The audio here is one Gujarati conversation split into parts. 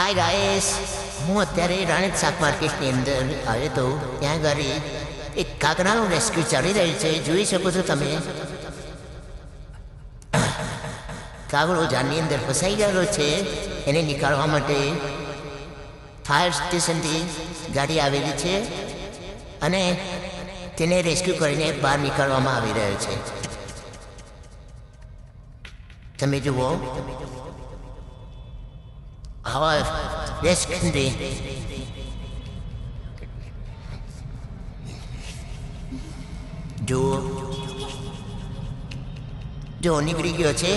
હાય રાયેશ હું અત્યારે રાણીત શાક માર્કેટની અંદર આવ્યો તો ત્યાં ઘરે એક કાગડાનું રેસ્ક્યુ ચાલી રહ્યું છે. જોઈ શકો છો તમે. કાગડો જાનની અંદર ફસાઈ ગયેલો છે. એને નીકાળવા માટે ફાયર સ્ટેશનથી ગાડી આવેલી છે અને તેને રેસ્ક્યુ કરીને બહાર નીકાળવામાં આવી રહ્યો છે. તમે જુઓ. આવા રેસ્ક્યુને જુઓ જો નીકળી ગયો છે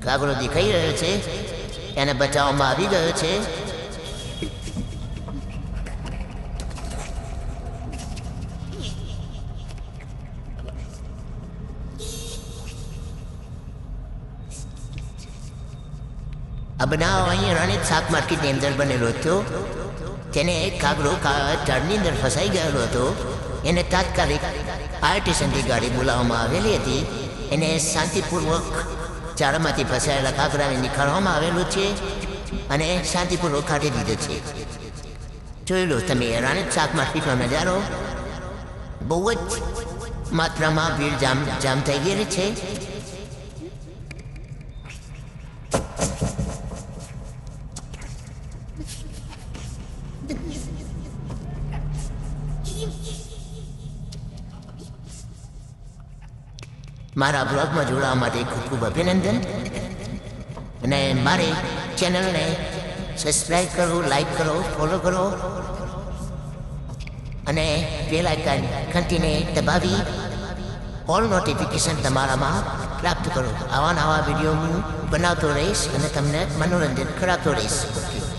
કાગડો દેખાઈ રહ્યો છે એને બચાવવામાં આવી ગયો છે આ બનાવ અહીં રણિત શાક માર્કેટની અંદર બનેલો હતો. તેને એક કાગડો ઝાડની અંદર ફસાઈ ગયેલો હતો. એને તાત્કાલિક ફાયર સ્ટેશનથી ગાડી બોલાવવામાં આવેલી હતી. એને શાંતિપૂર્વક ચારામાંથી ફસાયેલા કાગડાને નીકાળવામાં આવેલું છે અને શાંતિપૂર્વક કાઢી દીધો છે. જોઈ લો તમે રણિત શાક માર્કેટનો નજારો બહુ જ માત્રામાં ભીડ જામ જામ થઈ ગયેલી છે. મારા બ્લોગમાં જોડાવા માટે ખૂબ ખૂબ અભિનંદન. અને મારી ચેનલને સબસ્ક્રાઈબ કરો લાઈક કરો ફોલો કરો. અને બેલ આઇકન ઘંટીને દબાવી ઓલ નોટિફિકેશન તમારામાં પ્રાપ્ત કરો. આવા નવા વીડિયો હું બનાવતો રહીશ અને તમને મનોરંજન કરાવતો રહીશ.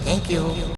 Thank you